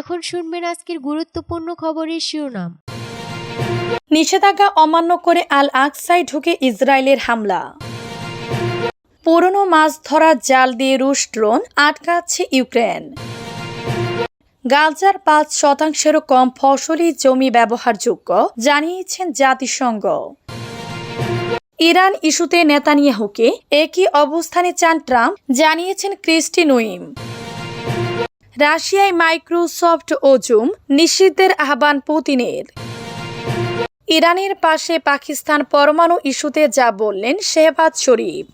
এখন শুনবেন আজকের গুরুত্বপূর্ণ খবরের শিরোনাম। নিষেধাজ্ঞা অমান্য করে আল আকসায় ঢুকে ইসরায়েলের হামলা। পুরনো মাছ ধরার জাল দিয়ে রুশ ড্রোন আটকাচ্ছে ইউক্রেন। গাজার পাঁচ শতাংশেরও কম ফসলি জমি ব্যবহারযোগ্য, জানিয়েছেন জাতিসংঘ। ইরান ইস্যুতে নেতানিয়াহুকে একই অবস্থানে চান ট্রাম্প, জানিয়েছেন ক্রিস্টি নইম। রাশিয়ায় মাইক্রোসফট ও জুম নিষিদ্ধের আহ্বান পুতিনের। ইরানের পাশে পাকিস্তান পরমাণু ইস্যুতে যা বললেন শেহবাজ শরীফ।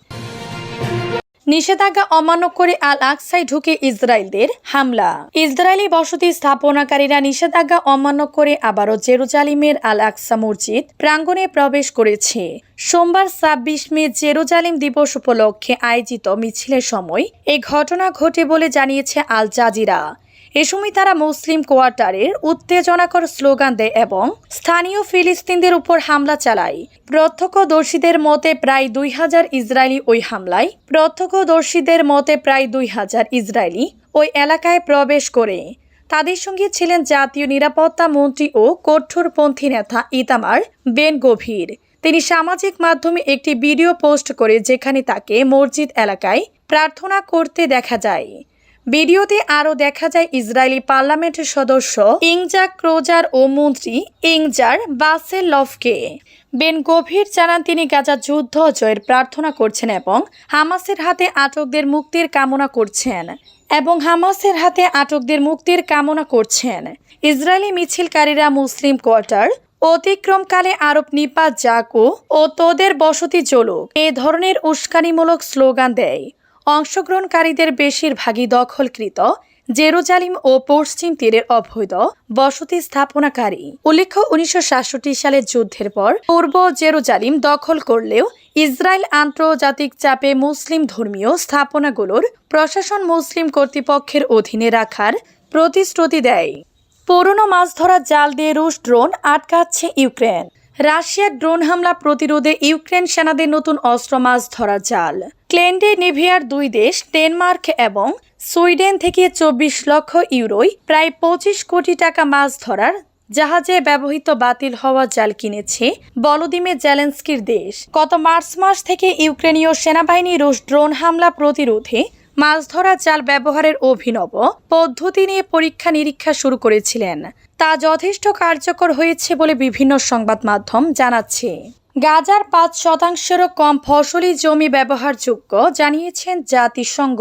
নিষেধাজ্ঞা অমান্য করে আল আকসায় ঢুকে ইসরায়েলদের হামলা। ইসরায়েলি বসতি স্থাপনাকারীরা নিষেধাজ্ঞা অমান্য করে আবারও জেরুজালিমের আল আকসা মসজিদ প্রাঙ্গণে প্রবেশ করেছে। সোমবার ছাব্বিশ মে জেরুজালিম দিবস উপলক্ষে আয়োজিত মিছিলের সময় এই ঘটনা ঘটে বলে জানিয়েছে আল জাজিরা এ সময় তারা মুসলিম কোয়ার্টারের উত্তেজনাকর স্লোগান দেয় এবং স্থানীয় ফিলিস্তিনদের উপর হামলা চালায়। প্রত্যক্ষদর্শীদের মতে প্রায় দুই হাজার ইসরায়েলি ওই হামলায় প্রত্যক্ষদর্শীদের মতে প্রায় দুই হাজার ইসরায়েলি ওই এলাকায় প্রবেশ করে। তাদের সঙ্গে ছিলেন জাতীয় নিরাপত্তা মন্ত্রী ও কঠোরপন্থী নেতা ইতামার বেন গভীর। তিনি সামাজিক মাধ্যমে একটি ভিডিও পোস্ট করে যেখানে তাকে মসজিদ এলাকায় প্রার্থনা করতে দেখা যায়। ভিডিওতে আরও দেখা যায় ইসরায়েলি পার্লামেন্টের সদস্য ইংজা ক্রোজার ও মন্ত্রী ইংজার বাসেল লফকে বেন গভীর জানান, তিনি গাজা যুদ্ধ জয়ের প্রার্থনা করছেন এবং হামাসের হাতে আটকদের মুক্তির কামনা করছেন এবং হামাসের হাতে আটকদের মুক্তির কামনা করছেন। ইসরায়েলি মিছিলকারীরা মুসলিম কোয়ার্টার অতিক্রমকালে আরব নিপাত জাকু ও তোদের বসতি চলুক এ ধরনের উস্কানিমূলক স্লোগান দেয়। অংশগ্রহণকারীদের বেশিরভাগই দখলকৃত জেরুজালিম ও পশ্চিম তীরের অবৈধ বসতি স্থাপনাকারী। উল্লেখ্য, উনিশশো সাতষট্টি সালের যুদ্ধের পর পূর্ব জেরুজালিম দখল করলেও ইসরায়েল আন্তর্জাতিক চাপে মুসলিম ধর্মীয় স্থাপনাগুলোর প্রশাসন মুসলিম কর্তৃপক্ষের অধীনে রাখার প্রতিশ্রুতি দেয়। পুরনো মাছ ধরার জাল দিয়ে রুশ ড্রোন আটকাচ্ছে ইউক্রেন। রাশিয়ার ড্রোন হামলা প্রতিরোধে ইউক্রেন সেনাদের নতুন অস্ত্র মাছ ধরা জাল। ক্লেন্ডে নেভিয়ার দুই দেশ, ডেনমার্ক এবং সুইডেন থেকে চব্বিশ লক্ষ ইউরোয় প্রায় পঁচিশ কোটি টাকা মাছ ধরার জাহাজে ব্যবহৃত বাতিল হওয়া জাল কিনেছে বলদিমে জেলেন্সকির দেশ। গত মার্চ মাস থেকে ইউক্রেনীয় সেনাবাহিনী রুশ ড্রোন হামলা প্রতিরোধে মাছ ধরা জাল ব্যবহারের অভিনব পদ্ধতি নিয়ে পরীক্ষা নিরীক্ষা শুরু করেছিলেন। তা যথেষ্ট কার্যকর হয়েছে বলে বিভিন্ন সংবাদ মাধ্যম জানাচ্ছে। গাজার পাঁচ শতাংশেরও কম ফসলি জমি ব্যবহারযোগ্য, জানিয়েছেন জাতিসংঘ।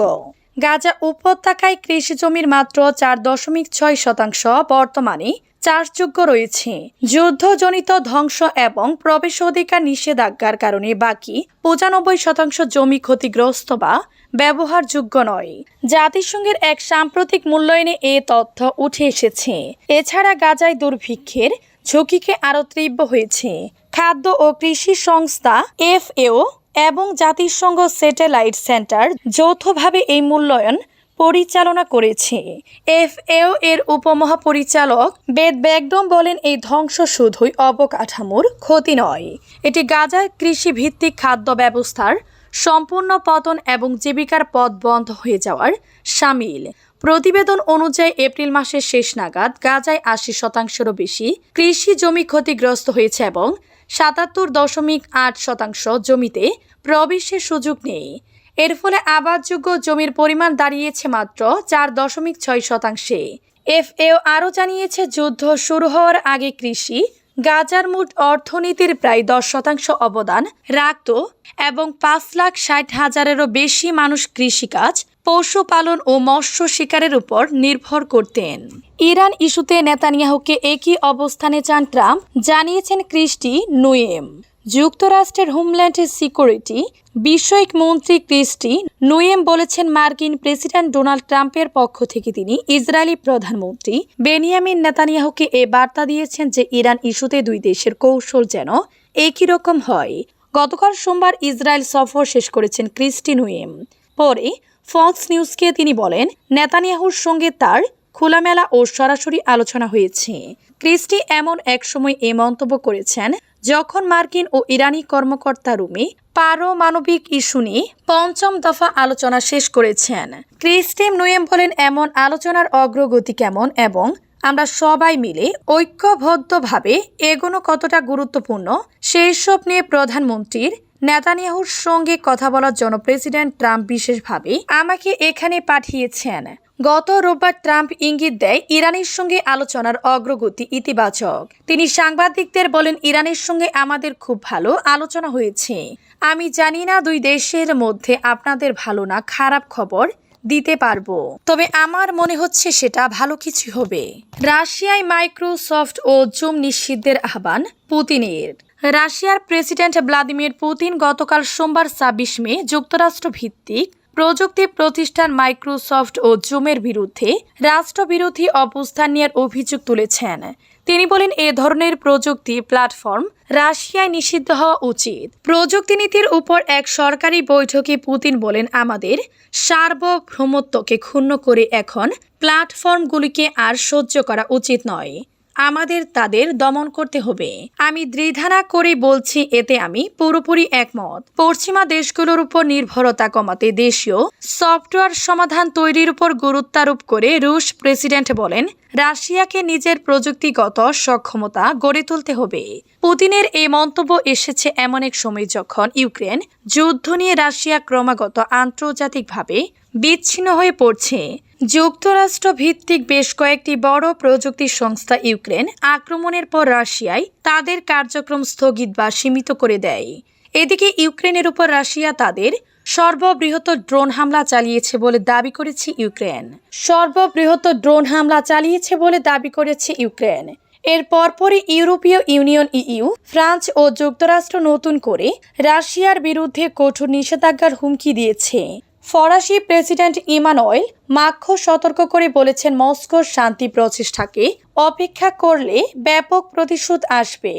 গাজা উপত্যকায় কৃষি জমির মাত্র চার দশমিক ছয় শতাংশ বর্তমানে চাষযোগ্য রয়েছে। যুদ্ধজনিত ধ্বংস এবং প্রবেশ অধিকার নিষেধাজ্ঞার কারণে বাকি পঁচানব্বই শতাংশ জমি ক্ষতিগ্রস্ত বা ব্যবহারযোগ্য নয়। জাতিসংঘের এক সাম্প্রতিক মূল্যায়নে এ তথ্য উঠে এসেছে। এছাড়া গাজায় দুর্ভিক্ষের ঝুঁকিকে আরও তীব্র হয়েছে। খাদ্য ও কৃষি সংস্থা এফএও এবং জাতিসংঘ স্যাটেলাইট সেন্টার যৌথভাবে এই মূল্যায়ন পরিচালনা করেছে। এফএও এর উপমহাপরিচালক বেদ বেগডম বলেন, এই ধ্বংস শুধুই অবকাঠামোর ক্ষতি নয়। এটি গাজার কৃষি ভিত্তিক খাদ্য ব্যবস্থার সম্পূর্ণ পতন এবং জীবিকার পথ বন্ধ হয়ে যাওয়ার সামিল। প্রতিবেদন অনুযায়ী এপ্রিল মাসের শেষ নাগাদ গাজায় আশি শতাংশেরও বেশি কৃষি জমি ক্ষতিগ্রস্ত হয়েছে এবং সাতাত্তর দশমিক আট শতাংশ জমিতে প্রবেশের সুযোগ নেই। এর ফলে আবাদযোগ্য জমির পরিমাণ দাঁড়িয়েছে মাত্র চার দশমিক ছয় শতাংশে। এফএও আরও জানিয়েছে, যুদ্ধ শুরু হওয়ার আগে কৃষি, গাজার মোট অর্থনীতির প্রায় দশ শতাংশ অবদান রাখত এবং পাঁচ লাখ ষাট হাজারেরও বেশি মানুষ কৃষিকাজ, পশুপালন ও মৎস্য শিকারের উপর নির্ভর করতেন। ইরান ইস্যুতে নেতানিয়াহুকে একই অবস্থানে চান ট্রাম্প, জানিয়েছেন ক্রিস্টি নুয়েম। যুক্তরাষ্ট্রের হোমল্যান্ড সিকিউরিটি, বিষয়ক মন্ত্রী ক্রিস্টি নুয়েম বলেছেন মার্কিন প্রেসিডেন্ট ডোনাল্ড ট্রাম্পের পক্ষ থেকে তিনি ইসরায়েলি প্রধানমন্ত্রী বেনিয়ামিন নেতানিয়াহুকে এ বার্তা দিয়েছেন যে ইরান ইস্যুতে দুই দেশের কৌশল যেন একই রকম হয়। গতকাল সোমবার ইসরায়েল সফর শেষ করেছেন ক্রিস্টি নুয়েম। পরে ফক্স নিউজকে তিনি বলেন, নেতানিয়াহুর সঙ্গে তার খোলামেলা ও সরাসরি আলোচনা হয়েছে। ক্রিস্টি এমন এক সময় এ মন্তব্য করেছেন যখন মার্কিন ও ইরানি কর্মকর্তা রুমে পারমাণবিক ইস্যু নিয়ে পঞ্চম দফা আলোচনা শেষ করেছেন ক্রিস্টিম নুয়েম বলেন এমন আলোচনার অগ্রগতি কেমন এবং আমরা সবাই মিলে ঐক্যবদ্ধভাবে এগোনো কতটা গুরুত্বপূর্ণ, সেই সব নিয়ে প্রধানমন্ত্রীর নেতানিয়াহুর সঙ্গে কথা বলার জন্য প্রেসিডেন্ট ট্রাম্প বিশেষভাবে আমাকে এখানে পাঠিয়েছেন। গত রোববার ট্রাম্প ইঙ্গিত দেয় ইরানের সঙ্গে আলোচনার অগ্রগতি ইতিবাচক। তিনি সাংবাদিকদের বলেন, ইরানের সঙ্গে আমাদের খুব ভালো আলোচনা হয়েছে। আমি জানি না দুই দেশের মধ্যে আপনাদের ভালো না খারাপ খবর দিতে পারব। তবে আমার মনে হচ্ছে সেটা ভালো কিছু হবে। রাশিয়ায় মাইক্রোসফট ও জুম নিষিদ্ধের আহ্বান পুতিনের। রাশিয়ার প্রেসিডেন্ট ভ্লাদিমির পুতিন গতকাল সোমবার ছাব্বিশ মে যুক্তরাষ্ট্র ভিত্তিক প্রযুক্তি প্রতিষ্ঠান মাইক্রোসফট ও জুমের বিরুদ্ধে রাষ্ট্রবিরোধী অবস্থান নেওয়ার অভিযোগ তুলেছেন। তিনি বলেন, এ ধরনের প্রযুক্তি প্ল্যাটফর্ম রাশিয়ায় নিষিদ্ধ হওয়া উচিত। প্রযুক্তি নীতির উপর এক সরকারি বৈঠকে পুতিন বলেন, আমাদের সার্বভৌমত্বকে ক্ষুণ্ণ করে এখন প্ল্যাটফর্মগুলিকে আর সহ্য করা উচিত নয়। আমাদের তাদের দমন করতে হবে। আমি দ্বিধানা করে বলছি, এতে আমি পুরোপুরি একমত। পশ্চিমা দেশগুলোর উপর নির্ভরতা কমাতে দেশীয় সফটওয়্যার সমাধান তৈরির উপর গুরুত্বারোপ করে রুশ প্রেসিডেন্ট বলেন রাশিয়াকে নিজের প্রযুক্তিগত সক্ষমতা গড়ে তুলতে হবে। পুতিনের এই মন্তব্য এসেছে এমন এক সময় যখন ইউক্রেন যুদ্ধ নিয়ে রাশিয়া ক্রমাগত আন্তর্জাতিকভাবে বিচ্ছিন্ন হয়ে পড়ছে। যুক্তরাষ্ট্র ভিত্তিক বেশ কয়েকটি বড় প্রযুক্তি সংস্থা ইউক্রেন আক্রমণের পর রাশিয়ায় তাদের কার্যক্রম স্থগিত বা সীমিত করে দেয়। এদিকে ইউক্রেনের উপর রাশিয়া তাদের সর্ববৃহৎ ড্রোন হামলা চালিয়েছে বলে দাবি করেছে ইউক্রেন। সর্ববৃহৎ ড্রোন হামলা চালিয়েছে বলে দাবি করেছে ইউক্রেন। এর পরপরই ইউরোপীয় ইউনিয়ন ইইউ, ফ্রান্স ও যুক্তরাষ্ট্র নতুন করে রাশিয়ার বিরুদ্ধে কঠোর নিষেধাজ্ঞার হুমকি দিয়েছে। ফরাসি প্রেসিডেন্ট ইমানুয়েল মাক্ষ সতর্ক করে বলেছেন মস্কোর শান্তি প্রচেষ্টাকে অপেক্ষা করলে ব্যাপক প্রতিশোধ আসবে।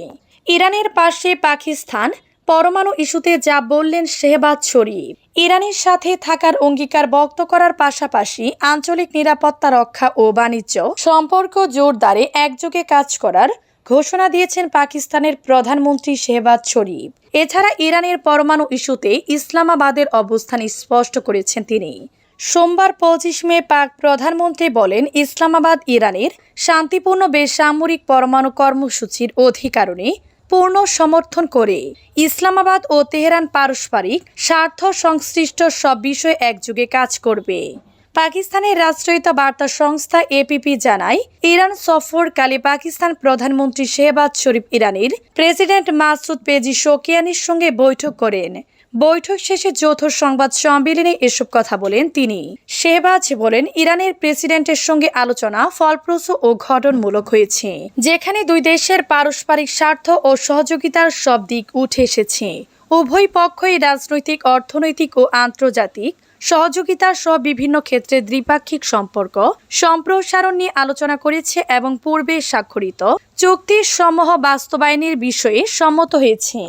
ইরানের পাশে পাকিস্তান পরমাণু ইস্যুতে যা বললেন শেহবাজ শরীফ। ইরানের সাথে থাকার অঙ্গীকার ব্যক্ত করার পাশাপাশি আঞ্চলিক নিরাপত্তা রক্ষা ও বাণিজ্য সম্পর্ক জোরদারে একযোগে কাজ করার ঘোষণা দিয়েছেন পাকিস্তানের প্রধানমন্ত্রী শেহবাজ শরীফ। এছাড়া ইরানের পরমাণু ইস্যুতে ইসলামাবাদের অবস্থান স্পষ্ট করেছেন তিনি। সোমবার পঁচিশ মে পাক প্রধানমন্ত্রী বলেন, ইসলামাবাদ ইরানের শান্তিপূর্ণ বেসামরিক পরমাণু কর্মসূচির অধিকারণে পূর্ণ সমর্থন করে। ইসলামাবাদ ও তেহরান পারস্পরিক স্বার্থ সংশ্লিষ্ট সব বিষয়ে একযোগে কাজ করবে। পাকিস্তানের রাষ্ট্রায়িত বার্তা সংস্থা এপিপি জানায়, ইরান সফরকালে পাকিস্তান প্রধানমন্ত্রী শেহবাজ শরীফ ইরানির প্রেসিডেন্ট মাসুদ পেজি শোকিয়ানির সঙ্গে বৈঠক করেন। বৈঠক শেষে যৌথ সংবাদ সম্মেলনে এসব কথা বলেন তিনি। শেহবাজ বলেন, ইরানের প্রেসিডেন্টের সঙ্গে আলোচনা ফলপ্রসূ ও ঘটনমূলক হয়েছে, যেখানে দুই দেশের পারস্পরিক স্বার্থ ও সহযোগিতার সব দিক উঠে এসেছে। উভয় পক্ষই রাজনৈতিক, অর্থনৈতিক ও আন্তর্জাতিক সহযোগিতা সহ বিভিন্ন ক্ষেত্রে দ্বিপাক্ষিক সম্পর্ক সম্প্রসারণ নিয়ে আলোচনা করেছে এবং পূর্বে স্বাক্ষরিত চুক্তির সমূহ বাস্তবায়নের বিষয়ে সম্মত হয়েছে।